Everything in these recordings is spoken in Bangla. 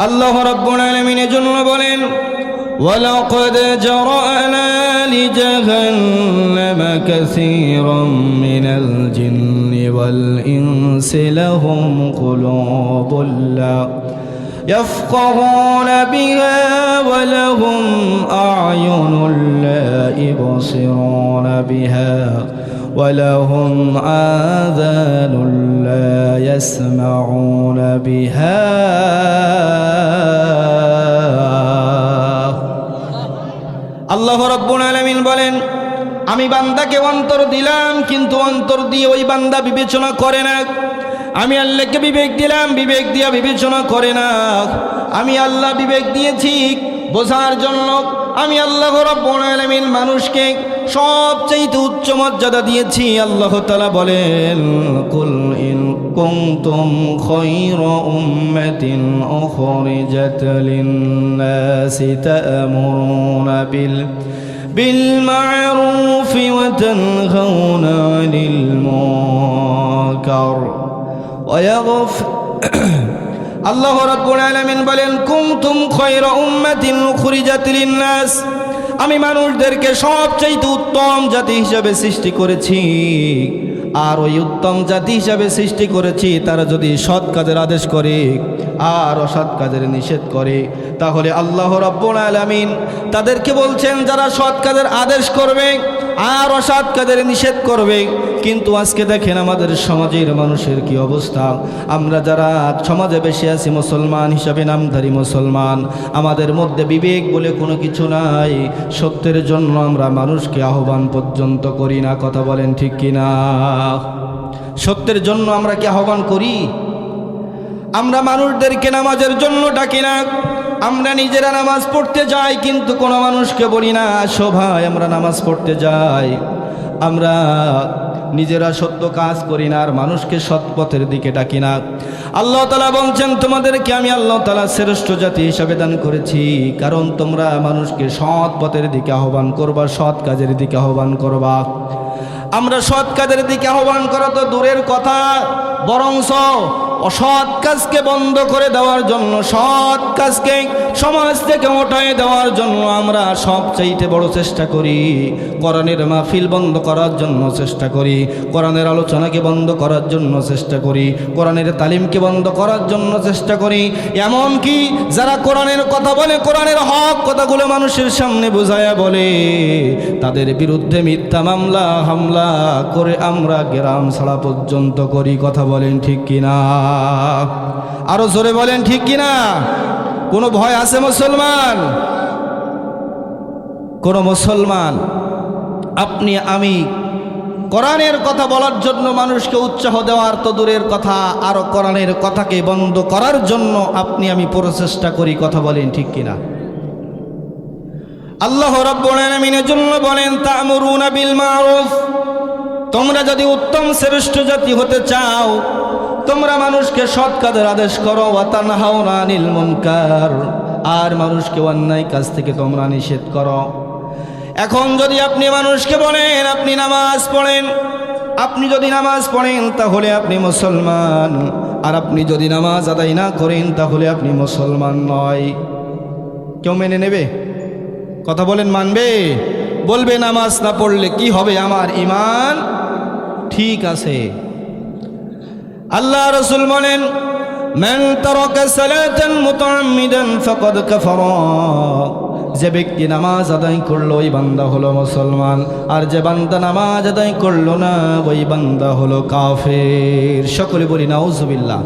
আল্লাহ রব্বুল আলামিনের জন্য বলেন ولقد جرأنا لجهنم كثيرا من الجن والإنس لهم قلوب لا يفقهون بها ولهم أعين لا يبصرون بها ولهم آذان لا يسمعون بها আল্লাহ রব্বুল আলামিন বলেন আমি বান্দাকে অন্তর দিলাম কিন্তু অন্তর দিয়ে ওই বান্দা বিবেচনা করে না আমি আল্লাহকে বিবেক দিলাম বিবেক দিয়া বিবেচনা করে না আমি আল্লাহ বিবেক দিয়েছি বোঝার জন্য আমি আল্লাহ রব্বুল আলামিন মানুষকে সবচেয়ে উচ্চ মর্যাদা দিয়েছি আল্লাহ তাআলা বলেন কুল ইন কুনতুম খায়রা উম্মাতিন উখরিজাত লিন-নাসি তা'মুরুনা বিল بالمعروف وتنهون عن المنكر ويغفر আল্লাহ রাব্বুল আলামিন বলেন, কুনতুম খায়রা উম্মাতিন উখরিজাত লিন-নাস। আমি মানুষদেরকে সবচেয়ে উত্তম জাতি হিসাবে সৃষ্টি করেছি। আর ওই উত্তম জাতি হিসাবে সৃষ্টি করেছি, তারা যদি সৎ কাজের আদেশ করে আর অসৎ কাজের নিষেধ করে, তাহলে আল্লাহ রব্বুল আলামিন তাদেরকে বলছেন, যারা সৎ কাজের আদেশ করবে আর অসৎ কাজের নিষেধ করবে। কিন্তু আজকে দেখেন আমাদের সমাজের মানুষের কি অবস্থা। আমরা যারা সমাজে বেশি আছি, মুসলমান হিসাবে নামধারী মুসলমান, আমাদের মধ্যে বিবেক বলে কোনো কিছু নাই। সত্যের জন্য আমরা মানুষকে আহ্বান পর্যন্ত করি না, কথা বলেন ঠিক কিনা? সত্যের জন্য আমরা কি আহ্বান করি? আমরা মানুষদেরকে নামাজের জন্য ডাকি না। আমরা নিজেরা নামাজ পড়তে যাই, কিন্তু কোনো মানুষকে বলি না ভাই আমরা নামাজ পড়তে যাই। আমরা নিজেরা সত্য কাজ করি না, আর মানুষকে সৎ পথের দিকে ডাকি না। আল্লাহ তালা বলছেন, তোমাদেরকে আমি আল্লাহ তালা শ্রেষ্ঠ জাতি হিসাবে দান করেছি, কারণ তোমরা মানুষকে সৎ পথের দিকে আহ্বান করবা, সৎ কাজের দিকে আহ্বান করবা। আমরা সৎ কাজের দিকে আহ্বান করা তো দূরের কথা, বরংস অসৎ কাজকে বন্ধ করে দেওয়ার জন্য, সৎ কাজকে সমাজ থেকে ওঠায় দেওয়ার জন্য আমরা সবচাইতে বড় চেষ্টা করি। কোরআনের মাহফিল বন্ধ করার জন্য চেষ্টা করি। কোরআনের আলোচনাকে বন্ধ করার জন্য চেষ্টা করি। কোরআনের তালিমকে বন্ধ করার জন্য চেষ্টা করি। এমন কি যারা কোরআনের কথা বলে, কোরআনের হক কথাগুলো মানুষের সামনে বোঝায়া বলে, তাদের বিরুদ্ধে মিথ্যা মামলা, হামলা করে আমরা গ্রাম ছাড়া পর্যন্ত করি। কথা বলেন ঠিক কিনা? আরও জোরে বলেন, ঠিক কিনা? কোনো ভয় আছে মুসলমান? কোন মুসলমান, আপনি, আমি কোরআনের কথা বলার জন্য মানুষকে উৎসাহ দেওয়ার তো দূরের কথা, আরও কোরআনের কথাকে বন্ধ করার জন্য আপনি, আমি প্রচেষ্টা করি, কথা বলেন, ঠিক কিনা? আল্লাহ আলামিনের জন্য বলেন, তা'মুরুনা বিল মারুফ। তোমরা যদি উত্তম শ্রেষ্ঠ জাতি হতে চাও তোমরা মানুষকে সৎ কাজের আদেশ করো ওয়াতানহাউনা আনিল মুনকার। আর মানুষকে অন্যায় কাজ থেকে তোমরা নিষেধ করো। এখন যদি আপনি মানুষকে বলেন, আপনি নামাজ পড়েন, আপনি যদি নামাজ পড়েন, তাহলে আপনি মুসলমান। আর আপনি যদি নামাজ আদায় না করেন, তাহলে আপনি মুসলমান নয়। কেউ মেনে নেবে? কথা বলেন, মানবে? বলবে, নামাজ না পড়লে কি হবে? আমার ইমান ঠিক আছে। আল্লাহ রসুল বলেন من ترك صلاة متعمدا فقد كفر যে ব্যক্তি নামাজ আদায় করলো ওই বান্দা হলো মুসলমান আর যে বান্দা নামাজ আদায় করলো না ওই বান্দা হলো কাফের সকলে বলি নাউজুবিল্লাহ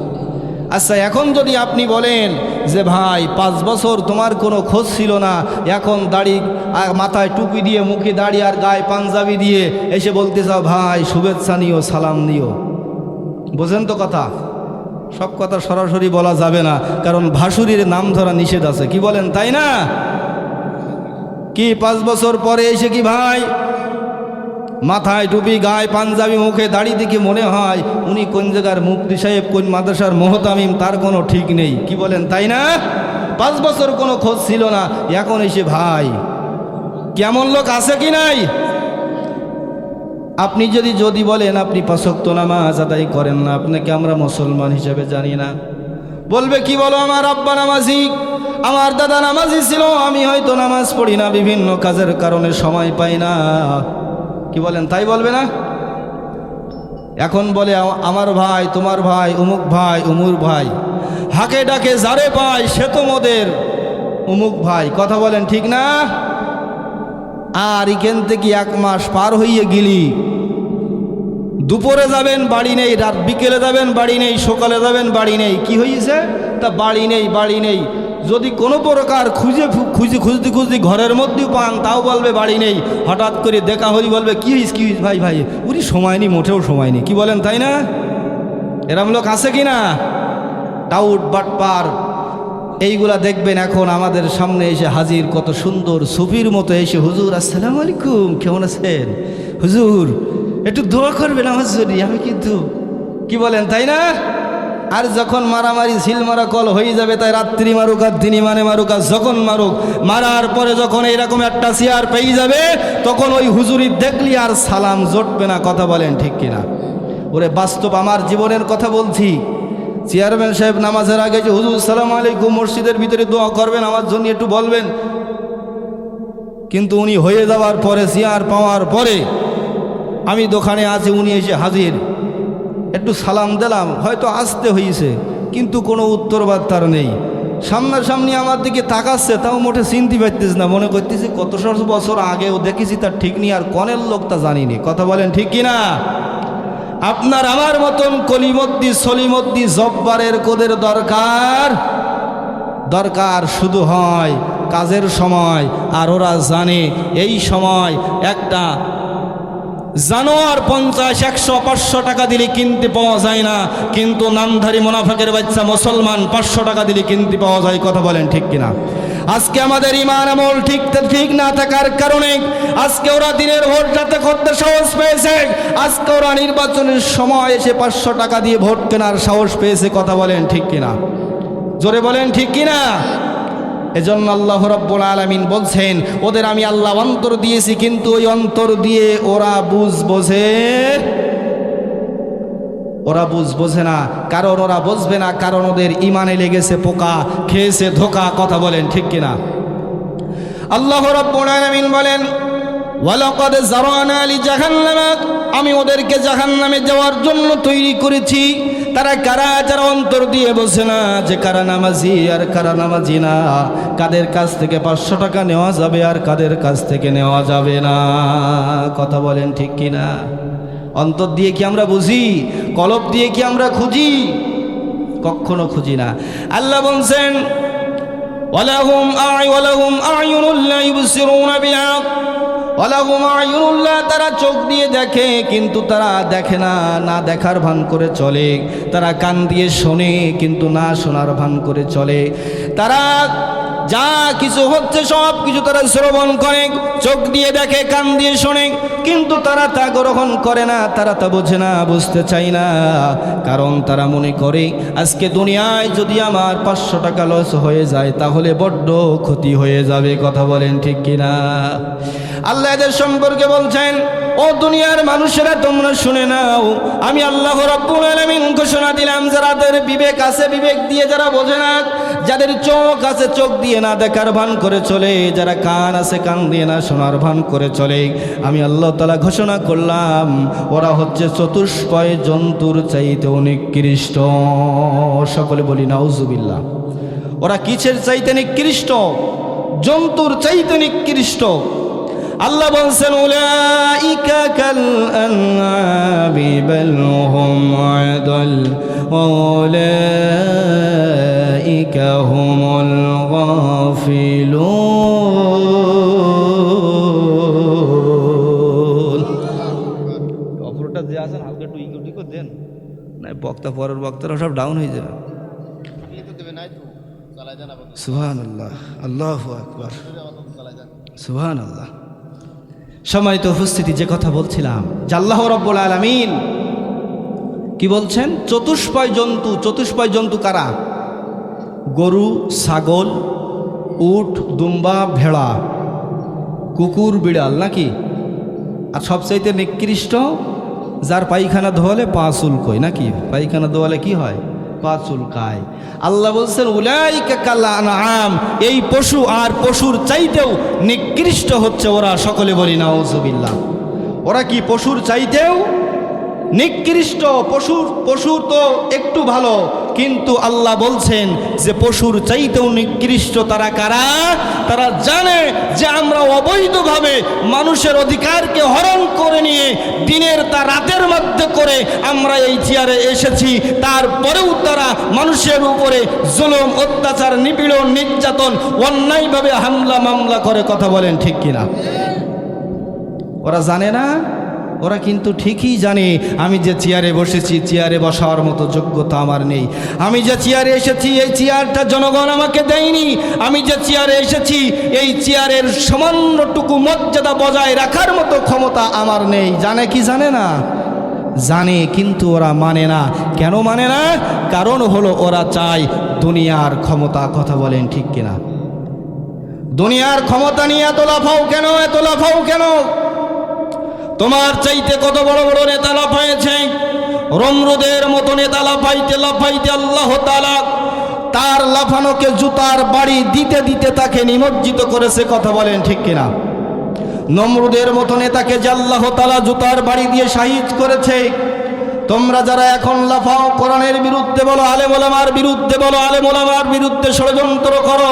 আচ্ছা এখন যদি আপনি বলেন যে ভাই পাঁচ বছর তোমার কোনো খোঁজ ছিল না এখন দাড়ি আর মাথায় টুপি দিয়ে মুখে দাড়ি আর গায়ে পাঞ্জাবি দিয়ে এসে বলতে চাও ভাই শুভেচ্ছা নিও সালাম নিও বোঝেন তো কথা? সব কথা সরাসরি বলা যাবে না, কারণ ভাসুরির নাম ধরা নিষেধ আছে, কি বলেন, তাই না? কি পাঁচ বছর পরে এসে কি ভাই? মাথায় টুপি, গায়ে পাঞ্জাবি, মুখে দাড়ি দেখে মনে হয় উনি কোন জায়গার মুক্তি সাহেব, কোন মাদ্রাসার মোহতামিম, তার কোনো ঠিক নেই, কি বলেন, তাই না? পাঁচ বছর কোনো খোঁজ ছিল না, এখন এসে ভাই, কেমন লোক আছে কি নাই? আপনি যদি যদি বলেন, আপনি পাশক্ত নামাজ আদায় করেন না, আপনাকে আমরা মুসলমান হিসেবে জানি না। বলবে, কি বলো আমার আব্বা নামাজি? আমার দাদা নামাজি ছিল, আমি হয়তো নামাজ পড়ি না, বিভিন্ন কাজের কারণে সময় পাই না। কি বলেন, তাই বলবে না? এখন বলে, আমার ভাই, তোমার ভাই, উমুক ভাই, উমুর ভাই, হাকে ডাকে যারে পায়, সে তো মোদের উমুক ভাই। কথা বলেন, ঠিক না? আর এখান থেকে এক মাস পার হইয়ে গেলি। দুপুরে যাবেন, বাড়ি নেই, রাত বিকেলে যাবেন, বাড়ি নেই, সকালে যাবেন, বাড়ি নেই। কি হয়েছে তা বাড়ি নেই বাড়ি নেই। যদি কোনো প্রকার খুঁজে খুঁজে খুঁজতে খুঁজতে ঘরের মধ্যেও পান, তাও বলবে বাড়ি নেই। হঠাৎ করে দেখা হলি বলবে, কি হইস কি হইস ভাই ভাই উনি সময় নেই, মোটেও সময় নেই। কি বলেন, তাই না? এরম লোক আছে কি না টাউট বাটপার এইগুলা দেখবেন এখন আমাদের সামনে এসে হাজির, কত সুন্দর সুফির মতো এসে, হুজুর, আসসালামু আলাইকুম, কেমন আছেন? হুজুর, একটু দোয়া করবেন আমার জন্য, আমি কিন্তু কি বলেন, তাই না? আর যখন মারামারি সিল মারা, কল হয়ে যাবে, তাই রাত্রি মারুক আর দিনই মানে মারুক আর যখন মারুক। মারার পরে যখন এইরকম একটা চেয়ার পেয়ে যাবে, তখন ওই হুজুরি দেখলি আর সালাম জটবে না, কথা বলেন ঠিক কিনা? ওরে, বাস্তব আমার জীবনের কথা বলছি। চেয়ারম্যান সাহেব নামাজের আগে যে, হুজুর, সালাম আলাইকুম, মসজিদের ভিতরে দোয়া করবেন, আমার জন্য একটু বলবেন। কিন্তু উনি হয়ে যাওয়ার পরে, চেয়ার পাওয়ার পরে আমি দোকানে আছি, উনি এসে হাজির। একটু সালাম দিলাম, হয়তো আসতে হয়েছে কিন্তু কোনো উত্তরবাদ তার নেই। সামনাসামনি আমার দিকে তাকাচ্ছে, তাও মোটে চিনতে পারতেছে না, মনে করতেছে কত বছর আগেও দেখেছি তার ঠিক নেই, আর কনের লোক তা জানিনি কথা বলেন ঠিক কিনা? আপনার আমার মতন কলিমদ্দি সলিমদ্দি জব্বারের কোদের দরকার? দরকার শুধু হয় কাজের সময়, আর ওরা জানে এই সময় একটা জানোয়ার পঞ্চাশ, একশো, পাঁচশো টাকা দিলে কিনতে পাওয়া যায় না। কিন্তু নামধারী মোনাফাকের বাচ্চা মুসলমান পাঁচশো টাকা দিলে কিনতে পাওয়া যায়, কথা বলেন ঠিক কিনা? আজকে আমাদের ইমান আমল ঠিক ঠিক না থাকার কারণে আজকে ওরা দিনের ভোট যাতে করতে সাহস পেয়েছে। আজকে ওরা নির্বাচনের সময় এসে পাঁচশো টাকা দিয়ে ভোট কেনার সাহস পেয়েছে, কথা বলেন ঠিক কিনা? জোরে বলেন ঠিক কিনা? এজন্য আল্লাহ রব্বুল আলামিন বলছেন, ওদের আমি আল্লাহ অন্তর দিয়েছি, কিন্তু ওই অন্তর দিয়ে ওরা বুঝ বোঝে ওরা বুঝ, বোঝে না। কারণ ওরা বুঝবে না কারণ ওদের ইমানে লেগেছে পোকা, খেয়েছে ধোকা, কথা বলেন ঠিক কিনা। আল্লাহ রব্বুল বলেন জাহান্নাম আমি ওদেরকে জাহান্নামে যাওয়ার জন্য তৈরি করেছি। তারা কারা, যারা অন্তর দিয়ে বসে না, যে কারা নামাজি আর কারা নামাজি না। কাদের কাছ থেকে পাঁচশো টাকা নেওয়া যাবে আর কাদের কাছ থেকে নেওয়া যাবে না। কথা বলেন ঠিক কিনা? অন্তর দিয়ে কি আমরা বুঝি? কলব দিয়ে কি আমরা খুঁজি? কখনো খুঁজি না। আল্লাহ বলছেন, ওয়ালাহুম তারা চোখ দিয়ে দেখে, কিন্তু তারা দেখে না। না দেখার ভান করে চলে। তারা কান দিয়ে শোনে, কিন্তু না শোনার ভান করে চলে। তারা যা কিছু হচ্ছে সব কিছু তারা শ্রবণ করে, চোখ দিয়ে দেখে, কান দিয়ে শোনে। কিন্তু তারা তা গ্রহণ করে না, তারা তা বোঝে না, বুঝতে চায় না। কারণ তারা মনে করে, আজকে দুনিয়ায় যদি আমার পাঁচশো টাকা লস হয়ে যায়, তাহলে বড্ড ক্ষতি হয়ে যাবে, কথা বলেন ঠিক কিনা? আল্লাহ এদের সম্পর্কে বলছেন, ও দুনিয়ার মানুষেরা, তোমরা শুনে নাও। আমি আল্লাহ ঘোষণা দিলাম যাদের বিবেক আছে, বিবেক দিয়ে যারা বোঝে না, যাদের চোখ আছে, চোখ দিয়ে না দেখার ভান করে চলে, যারা কান আছে, কান দিয়ে না শোনার ভান করে চলে। আমি আল্লাহ তালা ঘোষণা করলাম, ওরা হচ্ছে চতুষ্পয় জন্তুর চাইতে নিকৃষ্ট সকলে বলি, নাউজুবিল্লাহ। ওরা কিসের চাইতে নিকৃষ্ট? জন্তুর চাইতে নিকৃষ্ট। আল্লাহ বলছেন উলাইকা কাল আনআমি বাল হুম আদাল উলাইকা হুমুল গাফিলুন। অপরটা যে আছেন হালকা একটু ইকো টিকো দেন। না বক্তা পরের বক্তারা সব ডাউন হয়ে যাবে। সুহান আল্লাহ আল্লাহ আকবর। সুহান আল্লাহ সম্মানিত উপস্থিতি, যে কথা বলছিলাম। যে আল্লাহ রব্বুল আলমিন কি বলছেন? চতুষ্পয় জন্তু চতুষ্পয় জন্তু কারা? গরু, ছাগল, উট, দুম্বা, ভেড়া, কুকুর, বিড়াল নাকি? আর সবচাইতে নিকৃষ্ট যার পায়খানা ধোয়ালে পা চুলকোয় নাকি? পায়খানা ধোয়ালে কি হয়? পা চুলকায়। আল্লাহ বলছেন কাল্লা আম এই পশু আর পশুর চাইতেও নিকৃষ্ট হচ্ছে ওরা। সকলে বলি না ওজুবিল্লাহ ওরা কি পশুর চাইতেও নিকৃষ্ট? পশুর পশুর তো একটু ভালো। কিন্তু আল্লাহ বলছেন যে, পশুর চাইতেও নিকৃষ্ট তারা কারা? তারা জানে যে, আমরা অবৈধভাবে মানুষের অধিকারকে হরণ তা রাতের মধ্যে করে আমরা এই চেয়ারে এসেছি। তারপরেও তারা মানুষের উপরে জুলুম, অত্যাচার, নিপীড়ন, নির্যাতন, অন্যায়ভাবে হামলা মামলা করে কথা বলেন ঠিক কিনা? ওরা জানে না? ওরা কিন্তু ঠিকই জানে, আমি যে চেয়ারে বসেছি, চেয়ারে বসার মতো যোগ্যতা আমার নেই। আমি যে চেয়ারে এসেছি, এই চেয়ারটা জনগণ আমাকে দেয়নি। আমি যে চেয়ারে এসেছি, এই চেয়ারের সামান্যটুকু মর্যাদা বজায় রাখার মতো ক্ষমতা আমার নেই। জানে কি জানে না? জানে, কিন্তু ওরা মানে না। কেন মানে না? কারণ হলো ওরা চায় দুনিয়ার ক্ষমতা, কথা বলেন ঠিক কিনা। দুনিয়ার ক্ষমতা নিয়ে এত লাফাও কেন? এত লাফাও কেন? তোমার চাইতে কত বড় বড় নেতা লাফাইছে রমরুদের মতো নেতা লাফাইতে লাফাইতে আল্লাহ তালা তার লাফানোকে জুতার বাড়ি দিতে দিতে তাকে নিমজ্জিত করেছে, কথা বলেন ঠিক কিনা? নমরুদের মতো নেতাকে যে আল্লাহ তালা জুতার বাড়ি দিয়ে শাহিদ করেছে, তোমরা যারা এখন লাফাও কোরআনের বিরুদ্ধে বলো আলে মোলামার বিরুদ্ধে বলো আলে মোলামার বিরুদ্ধে ষড়যন্ত্র করো,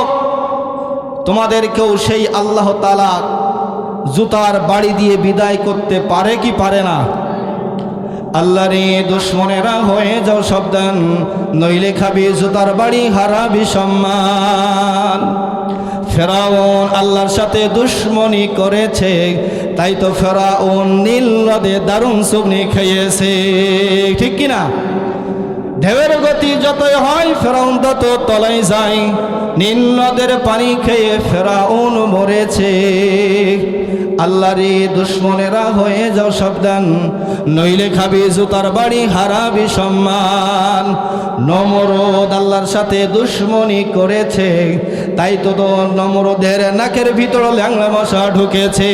তোমাদেরকেও সেই আল্লাহ তালা জুতার বাড়ি দিয়ে বিদায় করতে পারে কি পারে না? আল্লাহ রে দুশ্মনেরা হয়ে যাও সাবধান, নইলে খাবি জুতার বাড়ি, হারাবি সম্মান। ফেরাউন আল্লাহর সাথে দুশ্মনী করেছে, তাই তো ফেরাউন নীল নদে দারুণ সুবনি খেয়েছে। ঠিক কিনা? ঢেউয়ের গতি যতই হয়, ফেরাউন তত তলাই যায়। নীল নদের পানি খেয়ে ফেরাউন মরেছে। আল্লাহরে দুশ্মনেরা হয়ে যাও সাবধান, নইলে খাবি জুতার বাড়ি, হারাবি সম্মান। নমরদ আল্লাহর সাথে দুশ্মনী করেছে, তাই তো তো নমরদের নাকের ভিতর ল্যাংলা মশা ঢুকেছে।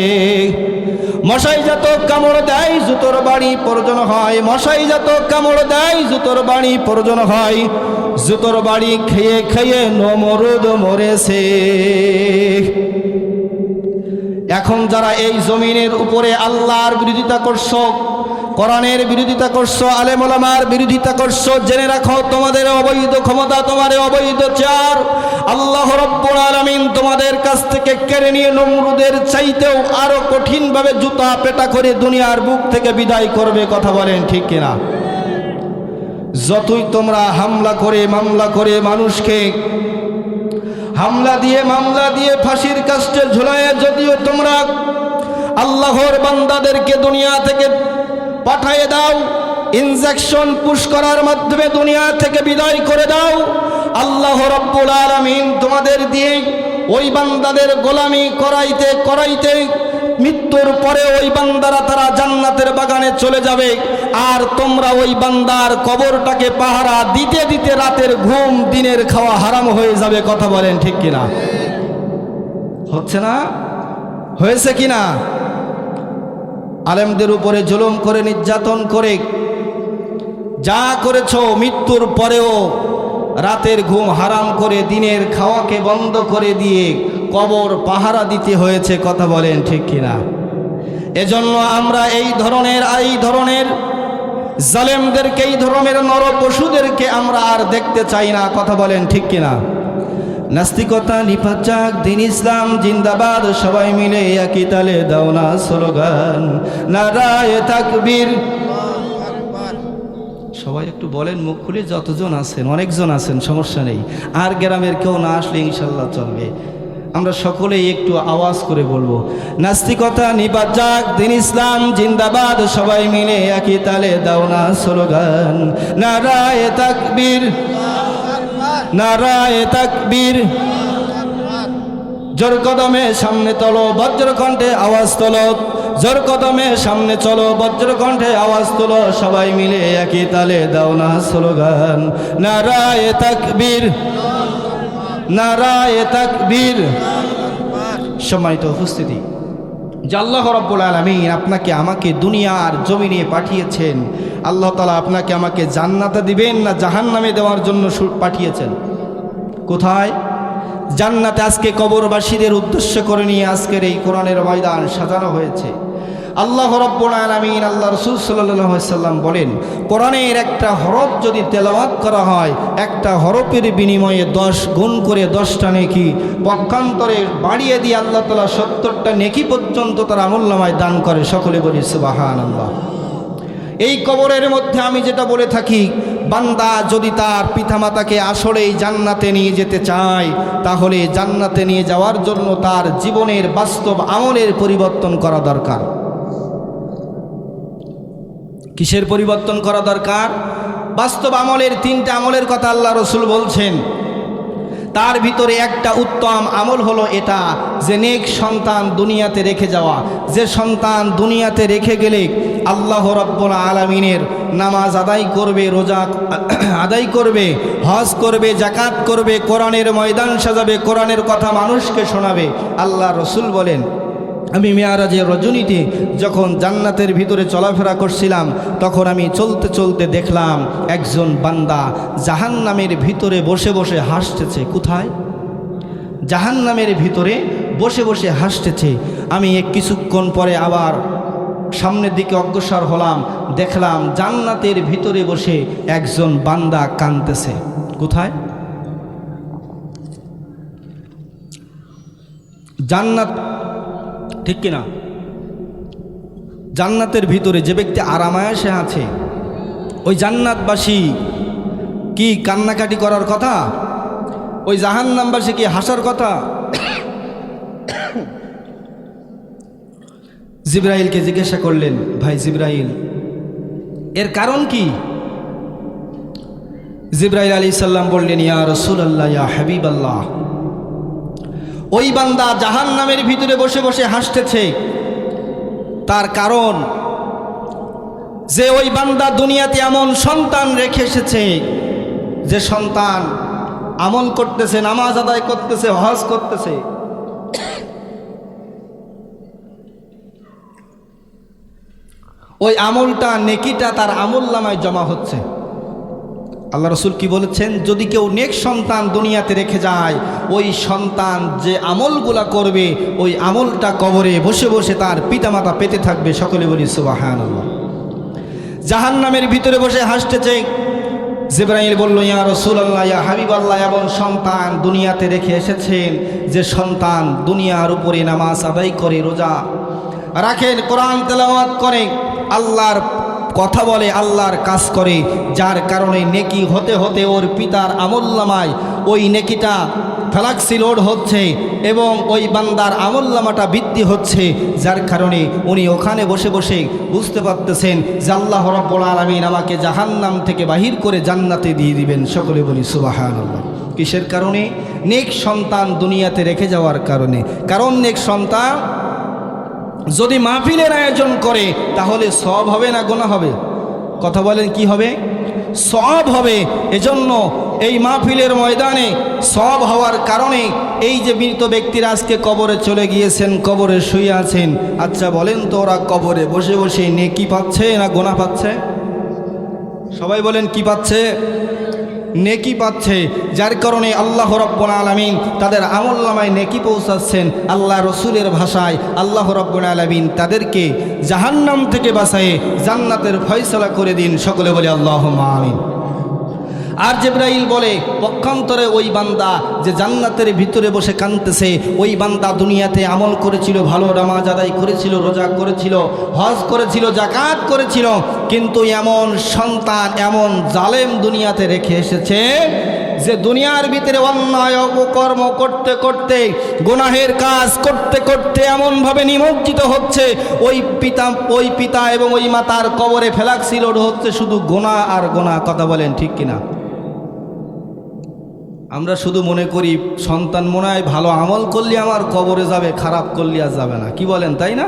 মশাই যত কামড় দেয়, জুতোর বাড়ি প্রয়োজন হয়। মশাই যত কামড় দেয়, জুতোর বাড়ি প্রয়োজন হয়। জুতোর বাড়ি খেয়ে খেয়ে নমরুদ মরেছে। এখন যারা এই জমিনের উপরে আল্লাহর বিরোধিতা করছ, কোরআনের বিরোধিতা করছ আলেমলামার বিরোধিতা করছ, জেনে রাখো, তোমাদের অবৈধ ক্ষমতা তোমার অবৈধ চার, আল্লাহ রব্বুল আলামিন তোমাদের কাছ থেকে কেড়ে নিয়ে নমরুদের চাইতেও আরও কঠিনভাবে জুতা পেটা করে দুনিয়ার বুক থেকে বিদায় করবে, কথা বলেন ঠিক কিনা? যতই তোমরা হামলা করে, মামলা করে মানুষকে হামলা দিয়ে মামলা দিয়ে ফাঁসির কাস্টে ঝুলায় যদিও তোমরা আল্লাহর বান্দাদেরকে দুনিয়া থেকে পাঠিয়ে দাও ইনজেকশন পুশ করার মাধ্যমে দুনিয়া থেকে বিদায় করে দাও, আল্লাহ রব্বুল আলামিন তোমাদের দিয়ে ওই বান্দাদের গোলামি করাইতে করাইতে মৃত্যুর পরে ওই বান্দারা তারা জান্নাতের বাগানে চলে যাবে। আর তোমরা ওই বান্দার কবরটাকে পাহারা দিতে দিতে রাতের ঘুম, দিনের খাওয়া হারাম হয়ে যাবে, কথা বলেন ঠিক কিনা? হচ্ছে না? হয়েছে কিনা? আলেমদের উপরে জুলুম করে, নির্যাতন করে, যা করেছ মৃত্যুর পরেও রাতের ঘুম হারাম করে, দিনের খাওয়াকে বন্ধ করে দিয়ে কবর পাহারা দিতে হয়েছে, কথা বলেন ঠিক কিনা? এজন্য আমরা এই ধরনের এই ধরনের জালেমদেরকে, এই ধরনের নর পশুদেরকে আমরা আর দেখতে চাই না, কথা বলেন ঠিক কিনা? নাস্তিকতা নিপাচাক দিন ইসলাম, জিন্দাবাদ, সবাই মিলে একই তালে দাও না স্লোগান। নারায় তাকবীর। সবাই একটু বলেন, মুখ খুলে যতজন আছেন, অনেকজন আছেন, সমস্যা নেই। আর গ্রামের কেউ না আসলে ইনশাল্লাহ চলবে। আমরা সকলেই একটু আওয়াজ করে বলব। নাস্তিকতা নিবাদ যাক দিন ইসলাম, জিন্দাবাদ, সবাই মিলে একই তালে দাও না স্লোগান। নারায় তাকবীর নারায় তাকবীর। জোর কদমে সামনে তলো বজ্রকণ্ঠে আওয়াজ তোলো। জোর কদমে সামনে চলো বজ্রকণ্ঠে আওয়াজ তোলো, সবাই মিলে একই তালে দাও না স্লোগান। নারায় তাকবীর নারায় তাকবীর। সম্মানিত উপস্থিতি, যে আল্লাহ রব্বুল আলমিন আপনাকে আমাকে দুনিয়ার জমিনে পাঠিয়েছেন, আল্লাহ তালা আপনাকে আমাকে জান্নাতে দিবেন না জাহান নামে দেওয়ার জন্য পাঠিয়েছেন। কোথায়? জান্নাতে আজকে কবরবাসীদের উদ্দেশ্য করে নিয়ে আজকের এই কোরআনের ময়দান সাজানো হয়েছে। আল্লাহ রব্বুল আলমিন আল্লাহ রসুল সাল্লাম বলেন, কোরআনের একটা হরফ যদি তেলাওয়াত করা হয়, একটা হরফের বিনিময়ে দশ গুণ করে দশটা নেকি, পক্ষান্তরে বাড়িয়ে দিয়ে আল্লাহ তালা সত্তরটা নেকি পর্যন্ত তার আমল্লামায় দান করে। সকলে বলি সুবাহান আল্লাহ এই কবরের মধ্যে আমি যেটা বলে থাকি, বান্দা যদি তার পিতামাতাকে আসলেই জান্নাতে নিয়ে যেতে চায়, তাহলে জান্নাতে নিয়ে যাওয়ার জন্য তার জীবনের বাস্তব আমলের পরিবর্তন করা দরকার। কিসের পরিবর্তন করা দরকার? বাস্তব আমলের তিনটা আমলের কথা আল্লাহ রসুল বলছেন। তার ভিতরে একটা উত্তম আমল হলো এটা, যে নেক সন্তান দুনিয়াতে রেখে যাওয়া। যে সন্তান দুনিয়াতে রেখে গেলে আল্লাহ রব্বুল আলমিনের নামাজ আদায় করবে, রোজা আদায় করবে, হজ করবে জাকাত করবে, কোরআনের ময়দান সাজাবে, কোরআনের কথা মানুষকে শোনাবে। আল্লাহ রসুল বলেন আমি মেয়ারাজের রজনীতে যখন জান্নাতের ভিতরে চলাফেরা করছিলাম, তখন আমি চলতে চলতে দেখলাম একজন বান্দা জাহান্নামের ভিতরে বসে বসে হাসতেছে। কোথায়? জাহান্নামের ভিতরে বসে বসে হাসতেছে। আমি এক কিছুক্ষণ পরে আবার সামনের দিকে অগ্রসর হলাম, দেখলাম জান্নাতের ভিতরে বসে একজন বান্দা কানতেছে কোথায়? জান্নাত ঠিক কিনা? জান্নাতের ভিতরে যে ব্যক্তি আরামায়াসে আছে, ওই জান্নাতবাসী কি কান্নাকাটি করার কথা? ওই জাহান্নামবাসী কি হাসার কথা? জিব্রাইলকে জিজ্ঞাসা করলেন, ভাই জিব্রাহিল এর কারণ কি? জিব্রাইল আলী সাল্লাম বললেন, ইয়া রসুল আল্লাহ ইয়া হাবিব আল্লাহ ওই বান্দা জাহান নামের ভিতরে বসে বসে হাসতেছে। তার কারণ, যে ওই বান্দা দুনিয়াতে এমন সন্তান রেখে এসেছে, যে সন্তান আমল করতেছে, নামাজ আদায় করতেছে, হজ করতেছে। ওই আমলটা, নেকিটা তার আমল নামায় জমা হচ্ছে। আল্লাহ রসুল কি বলেছেন? যদি কেউ নেক সন্তান দুনিয়াতে রেখে যায়, ওই সন্তান যে আমলগুলা করবে, ওই আমলটা কবরে বসে বসে তার পিতামাতা পেতে থাকবে। সকলে বলি সুবাহান জাহান নামের ভিতরে বসে হাসতেছে। জিব্রাইল বলল, ইয়া রসুল আল্লাহ ইয়া হাবিব আল্লাহ এবং সন্তান দুনিয়াতে রেখে এসেছেন যে সন্তান দুনিয়ার উপরে নামাজ আদায় করে, রোজা রাখেন, কোরআন তেলাওয়াত করে, আল্লাহর কথা বলে, আল্লাহর কাজ করে, যার কারণে নেকি হতে হতে ওর পিতার আমল্লামায় ওই নেকিটা ফ্যালাক্সি লোড হচ্ছে এবং ওই বান্দার আমল্লামাটা বৃদ্ধি হচ্ছে, যার কারণে উনি ওখানে বসে বসে বুঝতে পারতেছেন যে আল্লাহ রব্বুল আলমিন আমাকে জাহান্নাম থেকে বাহির করে জান্নাতে দিয়ে দিবেন। সকলে বলি সুবাহান কিসের কারণে? নেক সন্তান দুনিয়াতে রেখে যাওয়ার কারণে। কারণ নেক সন্তান যদি মাহফিলের আয়োজন করে, তাহলে সব হবে না গোনা হবে? কথা বলেন, কি হবে? সব হবে। এজন্য এই মাহফিলের ময়দানে সব হওয়ার কারণে এই যে মৃত ব্যক্তিরা আজকে কবরে চলে গিয়েছেন, কবরে শুয়ে আছেন আচ্ছা বলেন তো ওরা কবরে বসে বসে নেকি পাচ্ছে না গোনা পাচ্ছে? সবাই বলেন, কি পাচ্ছে? নেকি পাচ্ছে, যার কারণে আল্লাহ রব্বুল আলমিন তাদের আমল নামায় নেকি পৌঁছাচ্ছেন আল্লাহ রসুলের ভাষায়। আল্লাহ রব্বুল আলমিন তাদেরকে জাহান্নাম থেকে বাঁচায় জান্নাতের ফয়সলা করে দিন। সকলে বলে আল্লাহ আমিন। আর জেব্রাইল বলে, পক্ষান্তরে ওই বান্দা যে জান্নাতের ভিতরে বসে কানতেছে ওই বান্দা দুনিয়াতে আমল করেছিল, ভালো নামাজ আদায় করেছিল, রোজা করেছিল, হজ করেছিল জাকাত করেছিল, কিন্তু এমন সন্তান, এমন জালেম দুনিয়াতে রেখে এসেছে যে দুনিয়ার ভিতরে অন্যায় অপকর্ম করতে করতে, গুনাহের কাজ করতে করতে এমনভাবে নিমজ্জিত হচ্ছে। ওই পিতা ওই পিতা এবং ওই মাতার কবরে ফেলাক্সিল হচ্ছে, শুধু গোনা আর গোনা, কথা বলেন ঠিক কিনা? আমরা শুধু মনে করি, সন্তান মনে হয় ভালো আমল করলে আমার কবরে যাবে, খারাপ করলে আর যাবে না। কি বলেন, তাই না?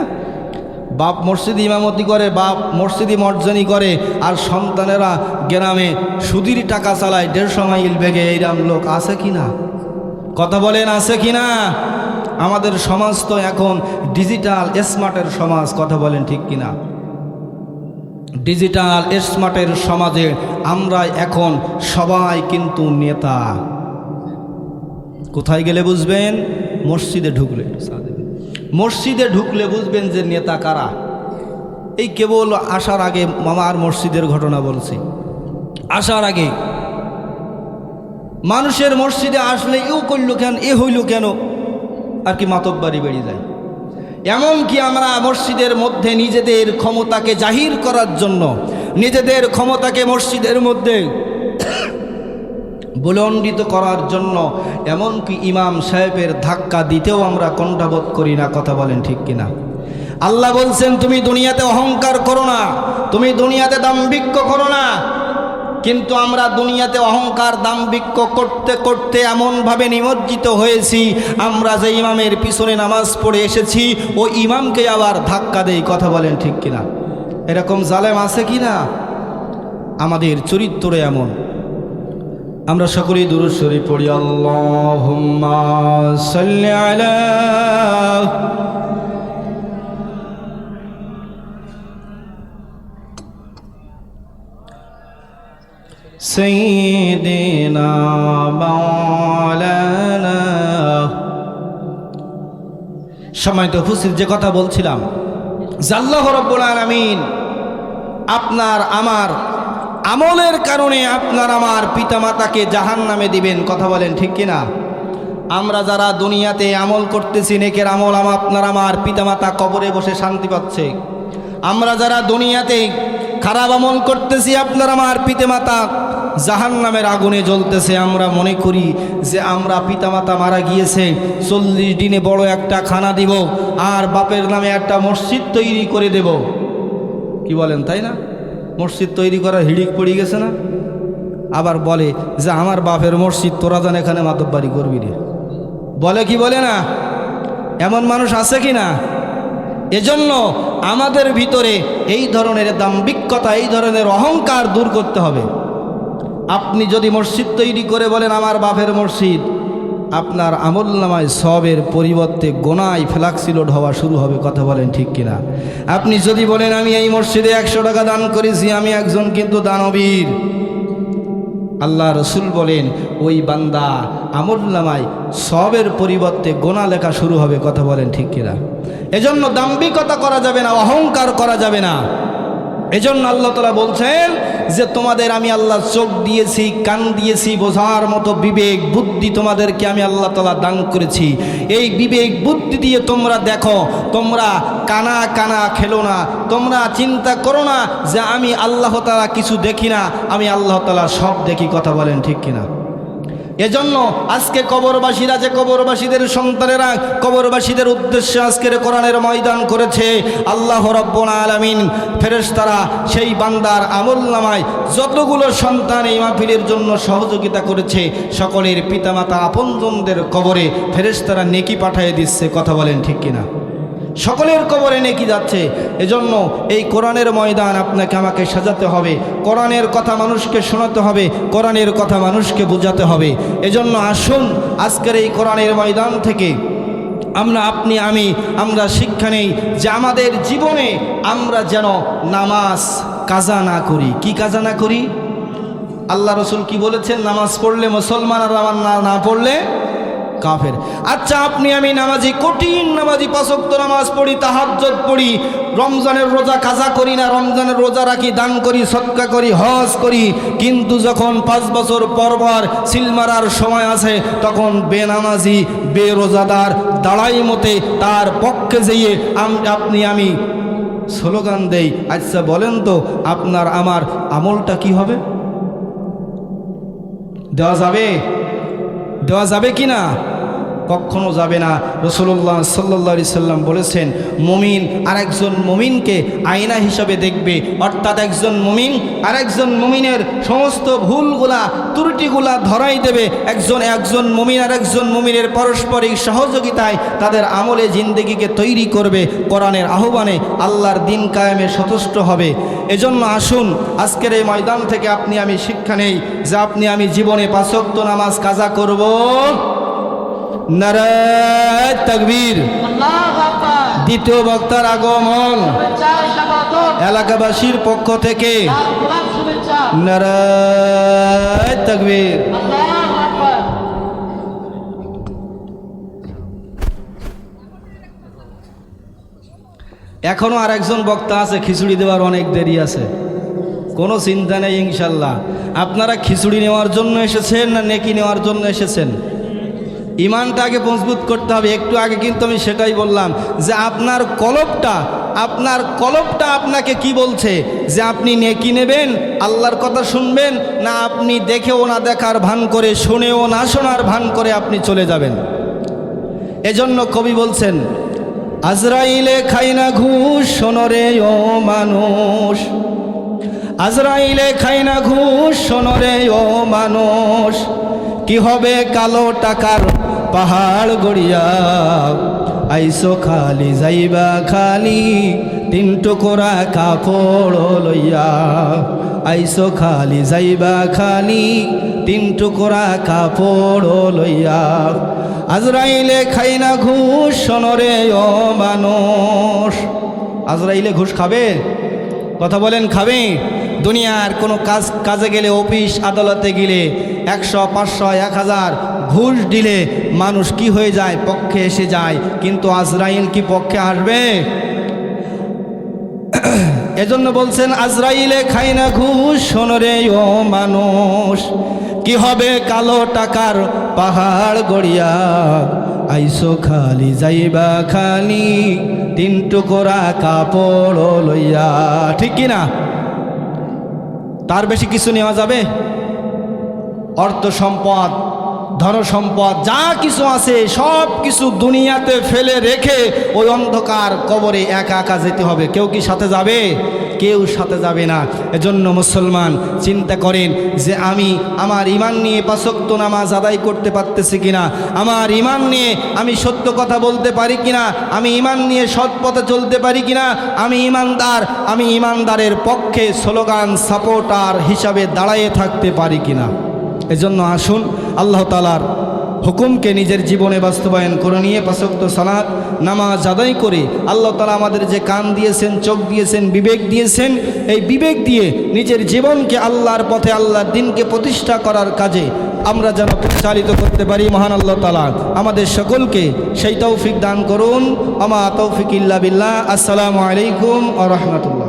বাপ মসজিদ ইমামতি করে, বাপ মসজিদি মর্জনী করে, আর সন্তানেরা গ্রামে সুদির টাকা চালায়, দেড়শো মাইল বেগে এইরাম লোক আছে কি না? কথা বলেন, আছে কি না? আমাদের সমাজ তো এখন ডিজিটাল স্মার্টের সমাজ, কথা বলেন ঠিক কি না? ডিজিটাল স্মার্টের সমাজে আমরা এখন সবাই কিন্তু নেতা। কোথায় গেলে বুঝবেন? মসজিদে ঢুকলে। মসজিদে ঢুকলে বুঝবেন যে নেতা কারা? এই কেবল আসার আগে মামার মসজিদের ঘটনা বলছি। আসার আগে। মানুষের মসজিদে আসলে এও করল কেন, এ হইল কেন? আর কি মাতব্বারি বেড়ে যায়। এমনকি আমরা মসজিদের মধ্যে নিজেদের ক্ষমতাকে জাহির করার জন্য, নিজেদের ক্ষমতাকে মসজিদের মধ্যে বুলণ্ডিত করার জন্য, এমনকি ইমাম সাহেবের ধাক্কা দিতেও আমরা কণ্ঠাবোধ করি না, কথা বলেন ঠিক কিনা? আল্লাহ বলছেন, তুমি দুনিয়াতে অহংকার করো না, তুমি দুনিয়াতে দাম্ভিক্য করো না, কিন্তু আমরা দুনিয়াতে অহংকার, দাম্ভিক্য করতে করতে এমনভাবে নিমজ্জিত হয়েছি, আমরা যে ইমামের পিছনে নামাজ পড়ে এসেছি, ও ইমামকে আবার ধাক্কা দেই, কথা বলেন ঠিক কিনা? এরকম জালেম আছে কি না আমাদের চরিত্র এমন। আমরা সকলেই দুরুশ্বরী পড়ি আল্লাহ সাল্লি আলা سيدنا مولانا সম্মানিত উপস্থিত যে কথা বলছিলাম জাল্লাহ রব্বুল আলামিন আপনার আমার আমলের কারণে আপনার আমার পিতামাতাকে জাহান নামে দিবেন, কথা বলেন ঠিক কিনা? আমরা যারা দুনিয়াতে আমল করতেছি, নেকের আমল আম আপনার আমার পিতামাতা কবরে বসে শান্তি পাচ্ছে। আমরা যারা দুনিয়াতে খারাপ আমল করতেছি, আপনার আমার পিতামাতা জাহান নামের আগুনে জ্বলতেছে। আমরা মনে করি যে আমরা পিতামাতা মারা গিয়েছে, চল্লিশ দিনে বড় একটা খানা দিব, আর বাপের নামে একটা মসজিদ তৈরি করে দেব। কি বলেন, তাই না? মসজিদ তৈরি করার হিড়িক পড়ে গেছে না? আবার বলে যে আমার বাপের মসজিদ তোরা যেন এখানে মাতব্বারি করবি রে। বলে কি বলে না? এমন মানুষ আছে কি না? এজন্য আমাদের ভিতরে এই ধরনের দাম্ভিকতা, এই ধরনের অহংকার দূর করতে হবে। আপনি যদি মসজিদ তৈরি করে বলেন আমার বাপের মসজিদ আপনার আমল নামায় সবের পরিবর্তে গোনায় ফ্লাক্সিলোড হওয়া শুরু হবে, কথা বলেন ঠিক কিনা? আপনি যদি বলেন, আমি এই মসজিদে একশো টাকা দান করেছি, আমি একজন কিন্তু দানবীর। আল্লাহ রসুল বলেন, ওই বান্দা আমল নামায় সবের পরিবর্তে গোনা লেখা শুরু হবে, কথা বলেন ঠিক কিনা? এজন্য দাম্ভিকতা করা যাবে না, অহংকার করা যাবে না। এজন্য আল্লাহ তালা বলছেন যে তোমাদের আমি আল্লাহ চোখ দিয়েছি, কান দিয়েছি, বোঝার মতো বিবেক, বুদ্ধি তোমাদেরকে আমি আল্লাহ তালা দান করেছি। এই বিবেক, বুদ্ধি দিয়ে তোমরা দেখো, তোমরা কানা কানা খেলো না, তোমরা চিন্তা করো না যে আমি আল্লাহ তালা কিছু দেখি না, আমি আল্লাহ তালা সব দেখি, কথা বলেন ঠিক কিনা? এজন্য আজকে কবরবাসীরা যে কবরবাসীদের সন্তানেরা কবরবাসীদের উদ্দেশ্যে আজকের কোরআনের ময়দান করেছে, আল্লাহ রব্বুল আলামিন ফেরেশতারা সেই বান্দার আমল নামায় যতগুলো সন্তান এই মাহফিলের জন্য সহযোগিতা করেছে, সকলের পিতামাতা আপনজনদের কবরে ফেরেশতারা নেকি পাঠিয়ে দিচ্ছে, কথা বলেন ঠিক কিনা? সকলের কবরে নেকি যাচ্ছে। এজন্য এই কোরআনের ময়দান আপনাকে আমাকে সাজাতে হবে। কোরআনের কথা মানুষকে শোনাতে হবে, কোরআনের কথা মানুষকে বোঝাতে হবে। এজন্য আসুন, আজকের এই কোরআনের ময়দান থেকে আমরা আপনি, আমি, আমরা শিক্ষা নেই যে আমাদের জীবনে আমরা যেন নামাজ কাজা না করি। কি কাজা না করি? আল্লাহ রসুল কি বলেছেন? নামাজ পড়লে মুসলমান আর আমার না পড়লে কাফের। আচ্ছা আপনি, আমি নামাজি, কঠিন নামাজি, পাঁচক্ত নামাজ পড়ি তাহাজ্জত পড়ি, রমজানের রোজা কাজা করি না, রমজানের রোজা রাখি, দান করি সৎকা করি, হজ করি, কিন্তু যখন পাঁচ বছর পর পর সিল মারার সময় আছে তখন বেনামাজি, বেরোজাদার দাঁড়াই মতে তার পক্ষে যেয়ে আপনি, আমি স্লোগান দেই। আচ্ছা বলেন তো, আপনার, আমার আমলটা কি হবে? দেওয়া যাবে? দেওয়া যাবে কি না কখনো যাবে না। রসুল্লাহ সাল্লি সাল্লাম বলেছেন, মমিন আর একজন মমিনকে আয়না হিসাবে দেখবে। অর্থাৎ একজন মমিন আর একজন মমিনের সমস্ত ভুলগুলা, ত্রুটিগুলা ধরাই দেবে। একজন একজন মমিন আর একজন মমিনের পারস্পরিক সহযোগিতায় তাদের আমলে জিন্দেগিকে তৈরি করবে। কোরআনের আহ্বানে আল্লাহর দিন কায়েমে সতুষ্ট হবে। এজন্য আসুন, আজকের এই ময়দান থেকে আপনি আমি শিক্ষা নেই যে আপনি আমি জীবনে পাঁচক্ত নামাজ কাজা করব। নারায় তকবীর। দ্বিতীয় বক্তার আগমন। এলাকাবাসীর পক্ষ থেকে নারায় তাকবীর। আল্লাহু আকবার। এখনও আর একজন বক্তা আছে খিচুড়ি দেওয়ার অনেক দেরি আছে। কোনো চিন্তা নেই ইনশাল্লাহ। আপনারা খিচুড়ি নেওয়ার জন্য এসেছেন না নেকি নেওয়ার জন্য এসেছেন? ইমানটা আগে মজবুত করতে হবে। একটু আগে কিন্তু আমি সেটাই বললাম যে আপনার কলবটা আপনার কলবটা আপনাকে কি বলছে? যে আপনি নেকি নেবেন, আল্লাহর কথা শুনবেন, না আপনি দেখেও না দেখার ভান করে, শুনেও না শোনার ভান করে আপনি চলে যাবেন। এজন্য কবি বলছেন, আজরাইলে খাই না ঘুষ শোনরে ও মানুষ। আজরাইলে খাই না ঘুষ শোনরে ও মানুষ। কি হবে কালো টাকার পাহাড় গড়িয়া আইসো খালি, যাইবা খালি, তিন টুকরা কাপড় লইয়া। আইসো খালি, যাইবা খালি, তিন টুকরা কাপড় লইয়া। আজরাইলে খাই না ঘুষ, শোনরে ও মানুষ। আজরাইলে ঘুষ খাবে? কথা বলেন, খাবে? দুনিয়ার কোনো কাজ কাজে গেলে, অফিস আদালতে গেলে একশো, পাঁচশো, এক হাজার ঘুষ দিলে মানুষ কি হয়ে যায়? পক্ষে এসে যায়। কিন্তু আজরাইল কি পক্ষে আসবে? এজন্য বলছেন, আজরাইলে খাই না ঘুষ শোনরে ও মানুষ। কি হবে কালো টাকার পাহাড় গড়িয়া? আইসো খালি, যাইবা খালি, তিন টুকরা কাপড় লইয়া। ঠিক কি না? তার বেশি কিছু নেওয়া যাবে? অর্থ সম্পদ ধন সম্পদ যা কিছু আছে, সব কিছু দুনিয়াতে ফেলে রেখে ওই অন্ধকার কবরে একা একা যেতে হবে। কেউ কি সাথে যাবে? কেউ সাথে যাবে না। এজন্য মুসলমান, চিন্তা করেন যে আমি আমার ইমান নিয়ে পাশক্ত নামাজ আদায় করতে পারতেছি কিনা? আমার ইমান নিয়ে আমি সত্য কথা বলতে পারি কিনা? আমি ইমান নিয়ে সৎ পথে চলতে পারি কিনা? আমি ইমানদার আমি ইমানদারের পক্ষে স্লোগান সাপোর্টার হিসাবে দাঁড়াইয়ে থাকতে পারি কিনা? এজন্য আসুন, আল্লাহ তালার হুকুমকে নিজের জীবনে বাস্তবায়ন করে নিয়ে পাশক্ত সালাত, নামাজ আদায় করে আল্লাহ তালা আমাদের যে কান দিয়েছেন, চোখ দিয়েছেন, বিবেক দিয়েছেন, এই বিবেক দিয়ে নিজের জীবনকে আল্লাহর পথে, আল্লাহর দিনকে প্রতিষ্ঠা করার কাজে আমরা যেন পরিচালিত করতে পারি, মহান আল্লাহ তালা আমাদের সকলকে সেই তৌফিক দান করুন। আমা তৌফিক ইল্লা বিল্লাহ। আসসালামু আলাইকুম আ রহমতুল্লাহ।